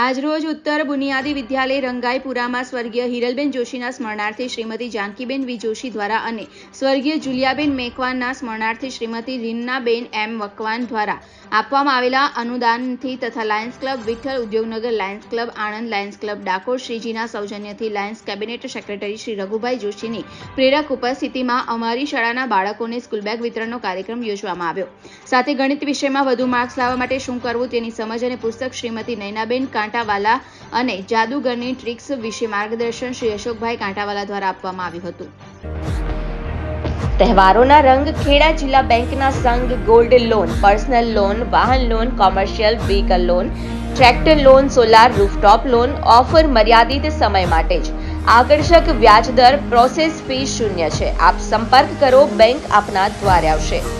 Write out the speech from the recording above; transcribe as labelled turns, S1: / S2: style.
S1: આજરોજ ઉત્તર બુનિયાદી વિદ્યાલય રંગાઈપુરામાં સ્વર્ગીય હિરલબેન જોશીના સ્મરણાર્થે શ્રીમતી જાનકીબેન વી જોશી દ્વારા અને સ્વર્ગીય જુલિયાબેન મેકવાનના સ્મરણાર્થે શ્રીમતી રીન્નાબેન એમ વકવાન દ્વારા આપવામાં આવેલા અનુદાનથી તથા Lions Club, Vitthal Udyognagar Lions Club, Anand Lions Club, Dakor શ્રીજીના સૌજન્યથી Lions cabinet secretary Shri Raghubhai જોશીની પ્રેરક ઉપસ્થિતિમાં અમારી શાળાના બાળકોને સ્કૂલ બેગ વિતરણનો કાર્યક્રમ યોજવામાં આવ્યો. સાથે ગણિત વિષયમાં વધુ માર્ક્સ લાવવા માટે શું કરવું તેની સમજ અને પુસ્તક શ્રીમતી નૈનાબેન કાંટાવાલા અને જાદુગરની ટ્રિક્સ વિશે માર્ગદર્શન શ્રી અશોકભાઈ કાંટાવાલા દ્વારા આપવામાં આવ્યું હતું.
S2: તહેવારોના રંગ ખેડા જિલ્લા બેંકના સંઘ ગોલ્ડ લોન, પર્સનલ લોન, વાહન loan, commercial vehicle loan, tractor loan, solar rooftop loan, offer મર્યાદિત સમય માટે જ. આકર્ષક વ્યાજ દર પ્રોસેસ ફી શૂન્ય છે. આપ સંપર્ક કરો, બેંક આપના દ્વારે આવશે.